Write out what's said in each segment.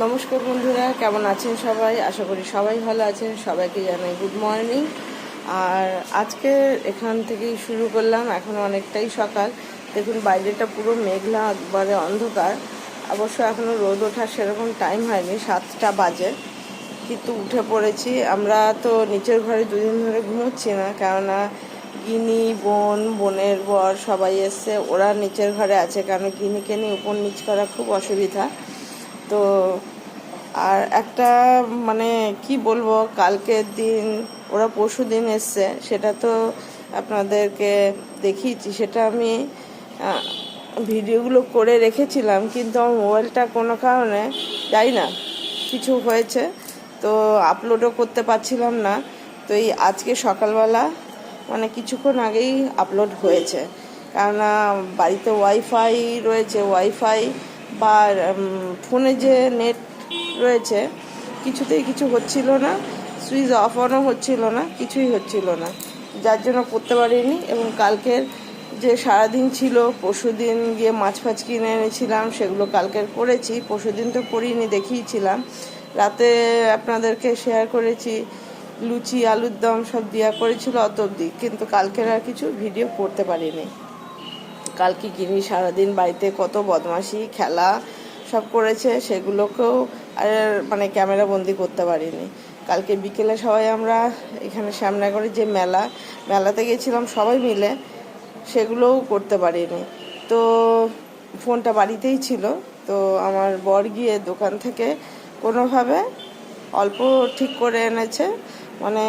নমস্কার বন্ধুরা, কেমন আছেন সবাই? আশা করি সবাই ভালো আছেন। সবাইকে জানাই গুড মর্নিং আর আজকে এখান থেকেই শুরু করলাম। এখন অনেকটাই সকাল। দেখুন, বাইরেটা পুরো মেঘলা, একবারে অন্ধকার। অবশ্য এখনও রোদ ওঠার সেরকম টাইম হয়নি, সাতটা বাজে। কিন্তু উঠে পড়েছি। আমরা তো নিচের ঘরে দুদিন ধরে ঘুমোচ্ছি না, কেননা গিনি, বোন, বোনের বর সবাই এসছে। ওরা নিচের ঘরে আছে কারণ গিনিকে নিয়ে উপর নিচ করা খুব অসুবিধা। তো আর একটা মানে কি বলব, কালকের দিন, ওরা পরশু দিন এসছে, সেটা তো আপনাদেরকে দেখিয়েছি, সেটা আমি ভিডিওগুলো করে রেখেছিলাম, কিন্তু আমার মোবাইলটা কোনো কারণে যাই না, কিছু হয়েছে, তো আপলোডও করতে পারছিলাম না, তো এই আজকে সকালবেলা মানে কিছুক্ষণ আগেই আপলোড হয়েছে, কেননা বাড়িতে ওয়াইফাই রয়েছে ওয়াইফাই বা ফোনে যে নেট রয়েছে, কিছুতেই কিছু হচ্ছিল না, সুইচ অফ অনও হচ্ছিল না, কিছুই হচ্ছিল না। যার জন্য করতে পারিনি এবং কালকের যে সারাদিন ছিল, পরশুদিন গিয়ে মাছ ফাছ কিনে এনেছিলাম, সেগুলো কালকের করেছি পরশু দিন তো করিনি, দেখিয়েছিলাম। রাতে আপনাদেরকে শেয়ার করেছি, লুচি, আলুর দম সব দেওয়া করেছিল অত অবধি, কিন্তু কালকের আর কিছু ভিডিও করতে পারিনি। কালকে গিনি সারাদিন বাড়িতে কত বদমাশি, খেলা সব করেছে, সেগুলোকেও আর মানে ক্যামেরা বন্দি করতে পারিনি। কালকে বিকেলে সবাই আমরা এখানে শ্যামনগরে যে মেলা, মেলাতে গেছিলাম সবাই মিলে, সেগুলোও করতে পারিনি। তো ফোনটা বাড়িতেই ছিল, তো আমার বর গিয়ে দোকান থেকে কোনোভাবে অল্প ঠিক করে এনেছে মানে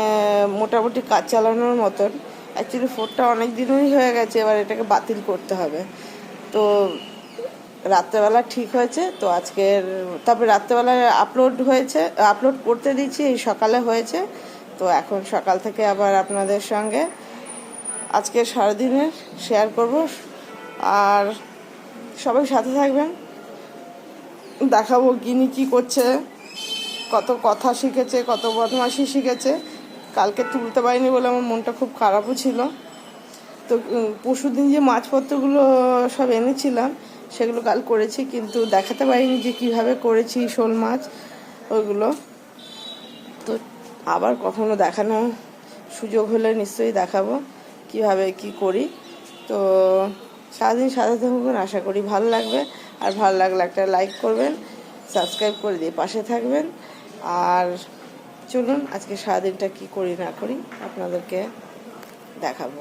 মোটামুটি কাজ চালানোর মতন। অ্যাকচুয়ালি ফোনটা অনেক দিনই হয়ে গেছে, এবার এটাকে বাতিল করতে হবে। তো রাত্রেবেলা ঠিক হয়েছে, তো আজকের তারপরে রাত্রেবেলা আপলোড হয়েছে আপলোড করতে দিচ্ছি এই সকালে হয়েছে। তো এখন সকাল থেকে আবার আপনাদের সঙ্গে আজকে সারাদিনের শেয়ার করব। আর সবাই সাথে থাকবেন, দেখাবো গিনি কি করছে, কত কথা শিখেছে, কত বদমাশি শিখেছে। কালকে তুলতে পারিনি বলে আমার মনটা খুব খারাপও ছিল। তো পরশু দিন যে মাছপত্রগুলো সব এনেছিলাম, সেগুলো কাল করেছি, কিন্তু দেখাতে পারিনি যে কীভাবে করেছি শোল মাছ, ওইগুলো। তো আবার কখনো দেখানো সুযোগ হলে নিশ্চয়ই দেখাবো, কীভাবে কি করি। তো, সারাদিন সাথে থাকুন, আশা করি ভালো লাগবে। আর ভালো লাগলে একটা লাইক করবেন, সাবস্ক্রাইব করে দিয়ে পাশে থাকবেন। আর চলুন, আজকে সারাদিনটা কি করি না করি আপনাদেরকে দেখাবো।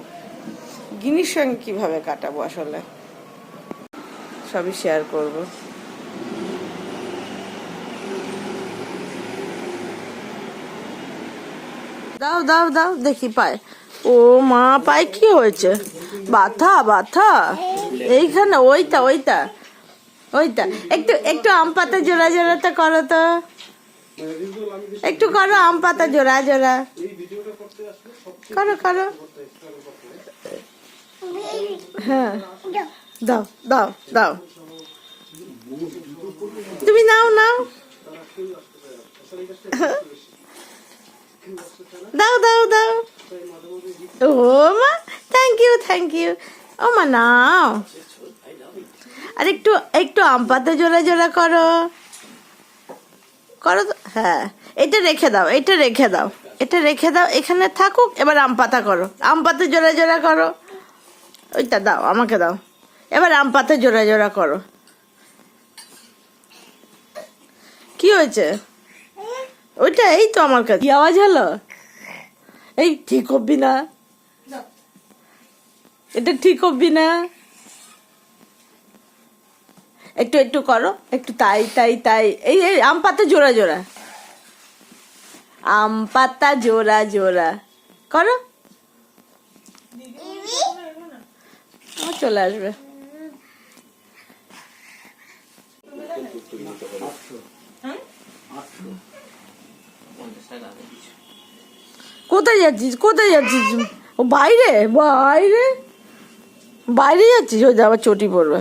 গিনির সঙ্গে কীভাবে কাটাবো আসলে? সবই শেয়ার করব। দাও দাও দাও, দেখি পায়। ও মা, পায় কি হয়েছে? বাথা বাথা। এইখানে, ওইটা ওইটা ওইটা। একটু একটু আম পাতা জোড়া জোড়াটা করো তো। একটু করো, আম পাতা জোড়া জোড়া। করো করো। হ্যাঁ। দাও দাও দাও। তুমি নাও নাও। দাও দাও দাও। ও মা থ্যাংক ইউ থ্যাংক ইউ ও মা, নাও। আর একটু একটু আম পাতা জোড়া জোড়া করো। করো হ্যাঁ এটা রেখে দাও, এটা রেখে দাও, এটা রেখে দাও, এখানে থাকুক, এবার আম পাতা করো, আম পাতা জোড়া জোড়া করো, ওইটা দাও, আমাকে দাও, এবার আম পাতা জোড়া জোড়া করো। কি হয়েছে? ওইটা এই তো আমার কাছে। আওয়াজ হলো? এই ঠিক হবি না? এটা ঠিক হবি না? একটু একটু করো, একটু তাই তাই তাই। এই এই, আম পাতা জোড়া জোড়া। আম পাতা জোড়া জোড়া। করো। চলে আসবে। কোথায় যাচ্ছিস? কোথায় যাচ্ছিস? ও বাইরে? বাইরে? বাইরে যাচ্ছিস? ও আবার চটি পড়বে।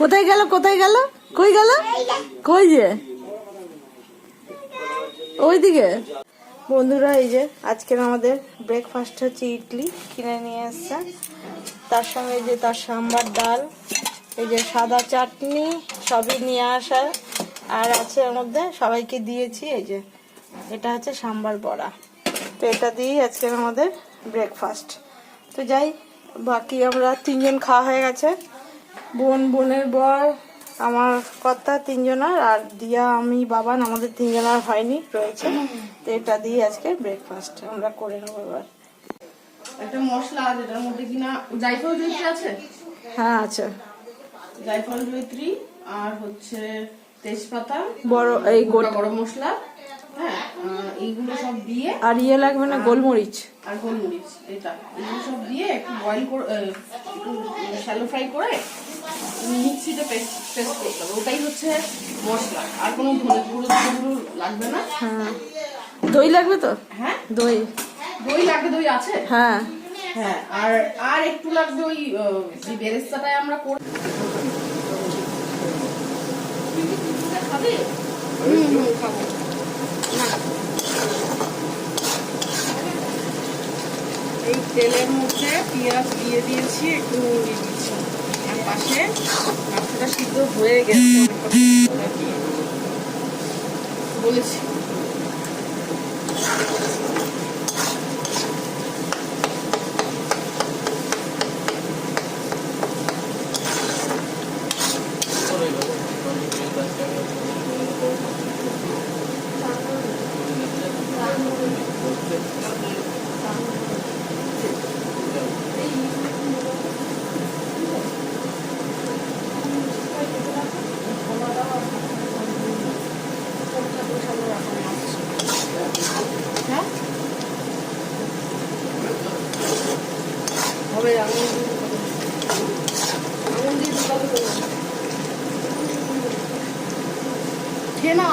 কোথায় গেল কোথায় গেল? কই গেল? কই যে? ওইদিকে। বন্ধুরা, এই যে আজকের আমাদের ব্রেকফাস্ট হচ্ছে ইডলি, কিনে নিয়ে এসছে। তার সঙ্গে যে তার সাম্বার ডাল, এই যে সাদা চাটনি, সবই নিয়ে আসা। আর আছে এর মধ্যে সবাইকে দিয়েছি, এই যে এটা হচ্ছে সাম্বার বড়া। তো এটা দিয়েই আজকের আমাদের ব্রেকফাস্ট তো যাই, বাকি আমরা তিনজন খাওয়া হয়ে গেছে। বোন বোনের বর আমার কর্তা তিনজনার আর দিয়া আমি বাবান আমাদের তিনজনার হয়নি রয়েছে। তো এটা দিয়ে আজকে ব্রেকফাস্ট আমরা করে নেব এবার। একটা মশলা আছে এটার মধ্যে কিনা জায়ফল জয়িত্রী আছে? হ্যাঁ আচ্ছা জায়ফল জয়িত্রী আর হচ্ছে তেজপাতা বড় এই গোটা গরম মশলা হ্যাঁ এইগুলো সব দিয়ে আর ইয়ে লাগবে না গোলমরিচ। আর গোলমরিচ এটা। এগুলো সব দিয়ে একটু বয়েল করে একটু শ্যালো ফ্রাই করে মিক্সিতে পেস্ট পেস্ট করতে হবে। ওটাই হচ্ছে মশলা। আর কোনো ধনে গুঁড়ো গুঁড়ো লাগবে না? হ্যাঁ। দই লাগবে তো? হ্যাঁ? দই। দই লাগবে দই আছে? হ্যাঁ। হ্যাঁ আর আর একটু লাগবে ওই যে বেরেস্তাটায় আমরা করে খাবে হুম হুম খাব এই তেলের মধ্যে পেঁয়াজ দিয়ে দিয়েছি একটু নুন দিয়ে দিচ্ছি পাশে মাংসটা সিদ্ধ হয়ে গেছে। বলেছি হ্যাঁ হবে আঙুল দিয়ে আঙুল দিয়ে ঢুকাতে হবে খেয়ে না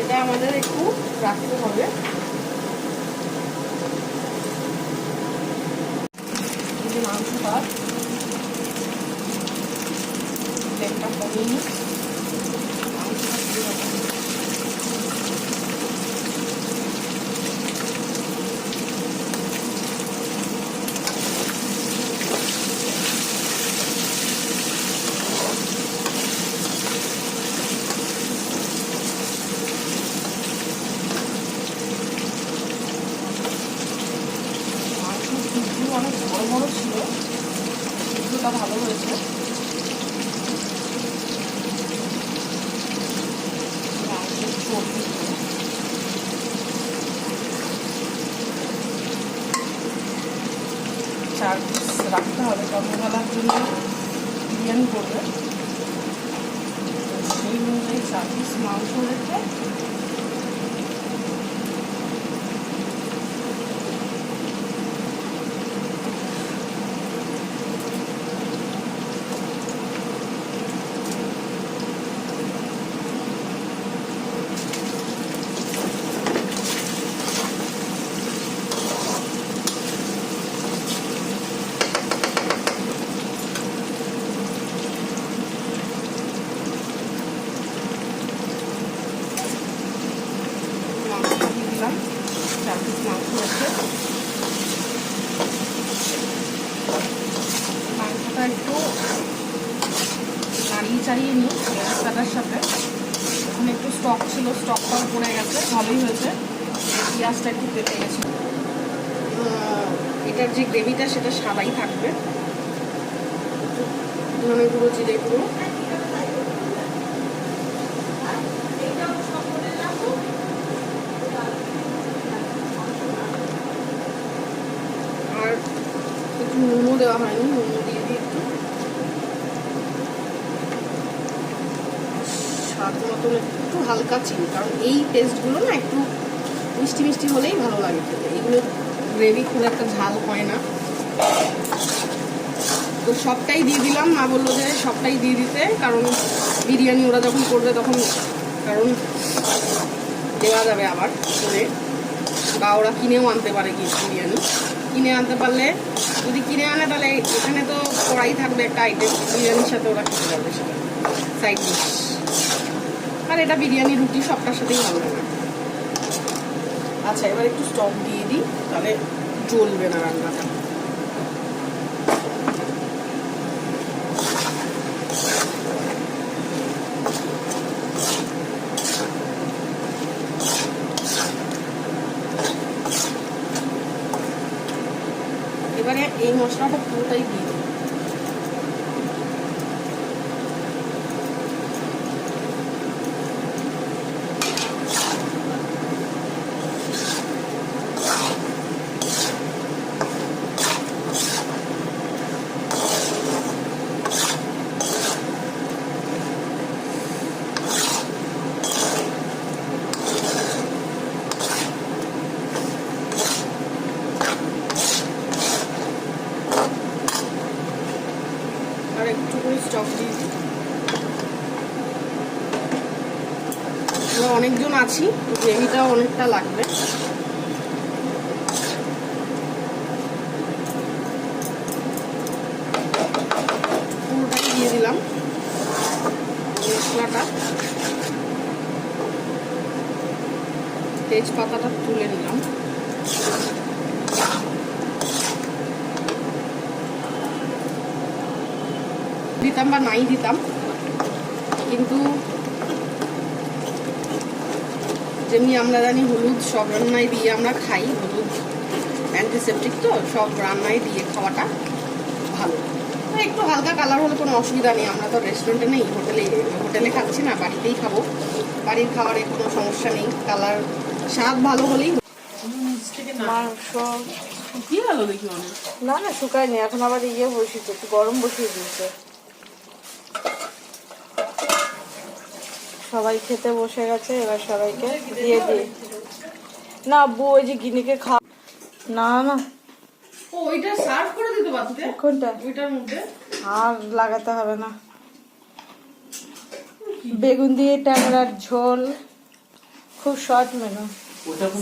এটা আমাদের একটু রাখতে হবে যে মাংসটা প্লেটটা কমিয়ে মাংসটা দিয়ে রাখব। মাংস পিসগুলো অনেক বড় বড় ছিল পিসগুলোটা ভালো হয়েছে মাংসের চর্বি চার পিস রাখতে হবে কর্মবেলার জন্য বিরিয়ানি করবে তো সেই অনুযায়ী চার পিস মাংস রেখে মাংস দিয়ে দিলাম চার পিস মাংস রেখে মাংসটা একটু নাড়িয়ে চাড়িয়ে নিই পেঁয়াজটার সাথে ওখানে একটু স্টক ছিল স্টকটাও পড়ে গেছে ভালোই হয়েছে একটু পেতে গেছে। এটার যে গ্রেভিটা, সেটা সাদাই থাকবে। ধনে গুঁড়ো, জিরে গুঁড়ো। আর একটু নুনও দেওয়া হয়নি, নুনও দিয়ে দিই একটু স্বাদ মতন একটু হালকা চিনি, কারণ এই টেস্টগুলো না একটু মিষ্টি মিষ্টি হলেই ভালো লাগে খেতে। এগুলো গ্রেভি খুব একটা ঝাল হয় না। তো সবটাই দিয়ে দিলাম, মা বলল যে সবটাই দিয়ে দিতে, কারণ বিরিয়ানি ওরা যখন করবে তখন, কারণ দেওয়া যাবে আবার করে। বা ওরা কিনেও আনতে পারে কি বিরিয়ানি। কিনে আনতে পারলে, যদি কিনে আনে তাহলে এখানে তো কড়াই থাকবে একটা আইটেম বিরিয়ানির সাথে ওরা খেতে পারবে সেটা। সাইড ডিশ আর এটা বিরিয়ানি, রুটি, সবটার সাথেই ভালো লাগে আচ্ছা এবার একটু স্টক দিয়ে দিই, তাহলে জ্বলবে না রান্নাটা এবারে এই মশলাটা পুরোটাই দিয়ে দিই আর একটু করে স্টক দিয়ে দিই আমরা অনেকজন আছি তো অনেকটা লাগবে। পুরোটাই দিয়ে দিলাম। মশলাটা। তেজপাতাটা তুলে নিলাম। দিতাম বা নাই দিতাম কিন্তু যেমনি আমরা জানি হলুদ সব রান্নায় দিয়ে আমরা খাই হলুদ অ্যান্টিসেপটিক তো সব রান্নায় দিয়ে খাওয়াটা ভালো। তো একটু হালকা কালার হলে কোনো অসুবিধা নেই আমরা তো রেস্টুরেন্টে নেই হোটেলে হোটেলে খাচ্ছি না বাড়িতেই খাব। বাড়ির খাবারে কোনো সমস্যা নেই কালার স্বাদ ভালো হলেই মাংস। কি ভালো দেখি অনেক না না শুকায়নি এখন আবার ইয়ে বসিয়েছে একটু গরম বসিয়ে দিয়েছে। সবাই খেতে বসে গেছে এবার সবাইকে দিয়ে দিই। না আব্বু ওই যে গিনিকে খা না না। ওইটা সার্ভ করে দিতে পারতে কোনটা ওইটার মধ্যে? আর লাগাতে হবে না। বেগুন দিয়ে ট্যাংরার ঝোল। খুব শর্ট মেনু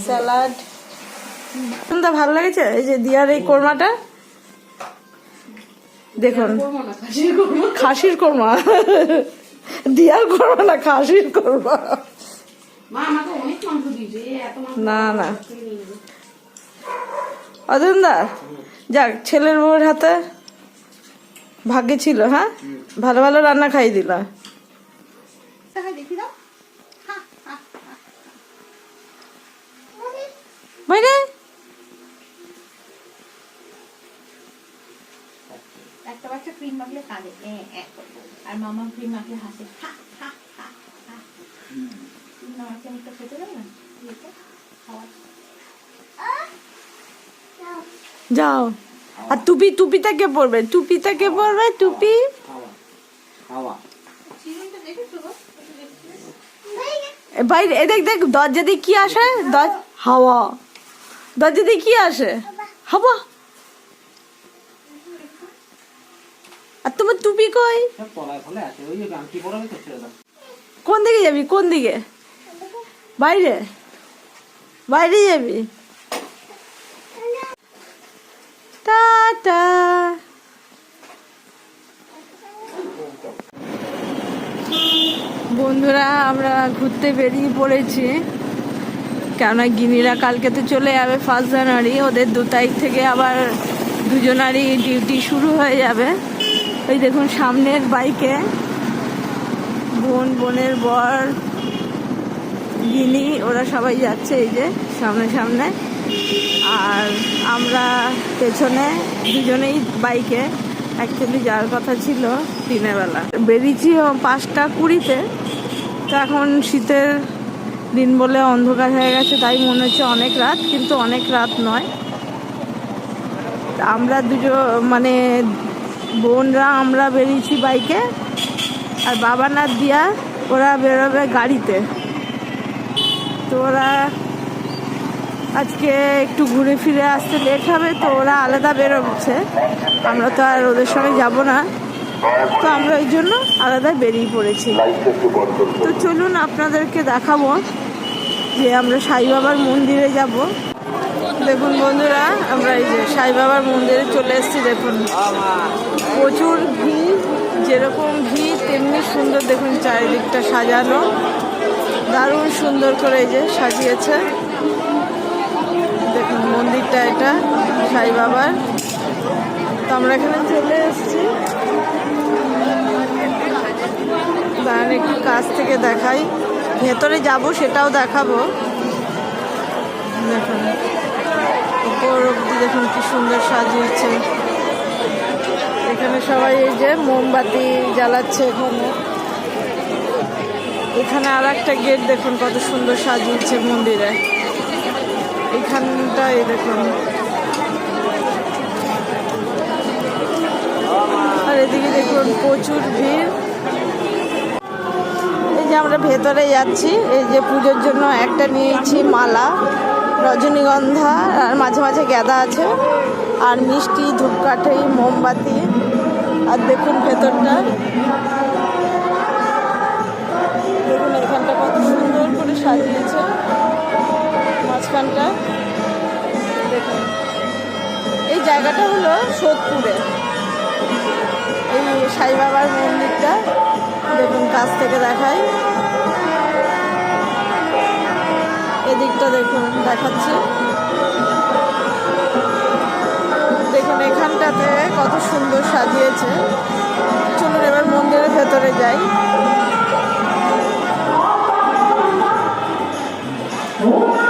স্যালাড কোনটা? ভালো লেগেছে? এই যে দিয়ার এই কোরমাটা? দেখুন। খাসির কোরমা। দিয়ার কোরমা না খাসির মাংস না না। অজন্দা যাক ছেলের বউর হাতে ভাগ্যে ছিল হ্যাঁ? ভালো ভালো রান্না খাই দিল। বাইরে একটা বাচ্চা ক্রিম মাখলে কাঁদে। আর মামা ক্রিম মাখলে হাসে হা, হা, হা, হা। ক্রিম না মাখলে খেতে দেবে না? যাও। আর টুপি টুপিটা কে পরবে? টুপিটা কে পরবে? টুপি? বাইরে এ দেখ দেখ দরজা দিয়ে কি আসে? হাওয়া। দরজা দিয়ে কি আসে? হাওয়া। কই? কোন দিকে যাবি? কোন দিকে? বাইরে? বাইরে যাবি? টাটা বন্ধুরা, আমরা ঘুরতে বেরিয়ে পড়েছি। কেননা গিনিরা কালকে তো চলে যাবে ফার্স্ট জানুয়ারি। ওদের দু তারিখ থেকে আবার দুজনারই ডিউটি শুরু হয়ে যাবে। ওই দেখুন সামনের বাইকে বোন, বোনের বর, গিনি, ওরা সবাই যাচ্ছে এই যে সামনে সামনে। আর আমরা পেছনে দুজনেই বাইকে। অ্যাকচুয়ালি যাওয়ার কথা ছিল দিনের বেলা। বেরিয়েছি পাঁচটা কুড়িতে। তো এখন শীতের দিন বলে অন্ধকার হয়ে গেছে, তাই মনে হচ্ছে অনেক রাত, কিন্তু অনেক রাত নয়। আমরা দুজন মানে বোনরা, আমরা বেরিয়েছি বাইকে, আর বাবা না দিয়া ওরা বেরোবে গাড়িতে। তো ওরা আজকে একটু ঘুরে ফিরে আসতে লেট হবে, তো ওরা আলাদা বেরোচ্ছে। আমরা তো আর ওদের সঙ্গে যাব না। তো আমরা ওই জন্য আলাদা বেরিয়ে পড়েছি। তো চলুন আপনাদেরকে দেখাবো যে আমরা সাই বাবার মন্দিরে যাব। দেখুন বন্ধুরা, আমরা এই যে সাই বাবার মন্দিরে চলে এসেছি, দেখুন। প্রচুর ভিড়, যেরকম ভিড়, তেমনি সুন্দর, দেখুন চারিদিকটা সাজানো। দারুণ সুন্দর করে এই যে সাজিয়েছে। দেখুন মন্দিরটা এটা, সাই বাবার। তো আমরা এখানে চলে এসেছি। দাঁড়ান, একটু কাছ থেকে দেখাই। ভেতরে যাব, সেটাও দেখাবো। দেখুন। উপর অব্দি দেখুন কি সুন্দর সাজিয়েছে। এখানে সবাই এই যে মোমবাতি জ্বালাচ্ছে এখানে। এখানে আর একটা গেট দেখুন কত সুন্দর সাজিয়েছে মন্দিরে। এখানটা এই দেখুন। আর এদিকে দেখুন প্রচুর ভিড়। এই যে আমরা ভেতরে যাচ্ছি, এই যে পুজোর জন্য একটা নিয়েছি মালা। রজনীগন্ধা, আর মাঝে মাঝে গ্যাদা আছে। আর মিষ্টি, ধূপকাঠি, মোমবাতি। আর দেখুন ভেতরটা। দেখুন এখানটা কত সুন্দর করে সাজিয়েছে। মাঝখানটা। দেখুন। এই জায়গাটা হলো সোদপুরে। এই সাই বাবার মন্দিরটা। দেখুন কাছ থেকে দেখাই এদিকটা দেখুন, দেখাচ্ছি। দেখুন, এখানটাতে কত সুন্দর সাজিয়েছে। চলুন এবার মন্দিরের ভেতরে যাই। দেখুন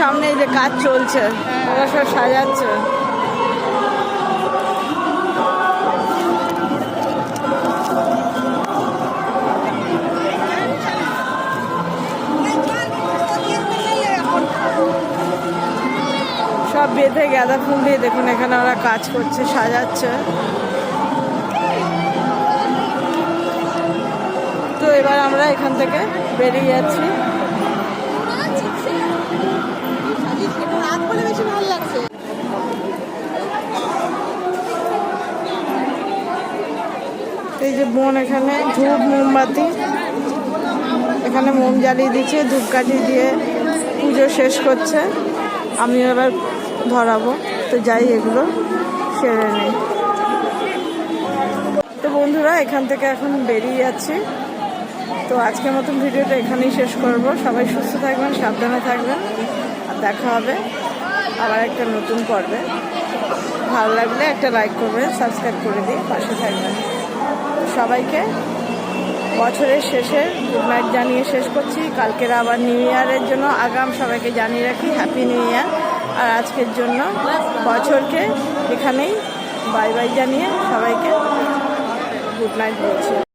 সামনে এই যে কাজ চলছে, ওরা সব সাজাচ্ছে। সব বেঁধে গাঁদা ফুল দিয়ে দেখুন, এখানে ওরা কাজ করছে, সাজাচ্ছে। তো এবার আমরা এখান থেকে বেরিয়ে যাচ্ছি। এই যে বোন এখানে, ধূপ, মোমবাতি। এখানে মোম জ্বালিয়ে দিচ্ছে ধূপকাঠি দিয়ে পুজো শেষ করছে। আমি এবার ধরাবো। তো যাই, এগুলো সেরে নেই। তো বন্ধুরা, এখান থেকে এখন বেরিয়ে যাচ্ছি। তো আজকের মতন ভিডিওটা এখানেই শেষ করব। সবাই সুস্থ থাকবেন, সাবধানে থাকবেন। আর দেখা হবে আবার একটা নতুন পর্বে। ভালো লাগলে একটা লাইক করবেন সাবস্ক্রাইব করে দিয়ে পাশে থাকবেন। সবাইকে বছরের শেষে গুড নাইট জানিয়ে শেষ করছি। কালকের আবার নিউ ইয়ারের জন্য আগাম সবাইকে জানিয়ে রাখি হ্যাপি নিউ ইয়ার আর আজকের জন্য বছরকে এখানেই বাই বাই জানিয়ে সবাইকে গুড নাইট বলছি।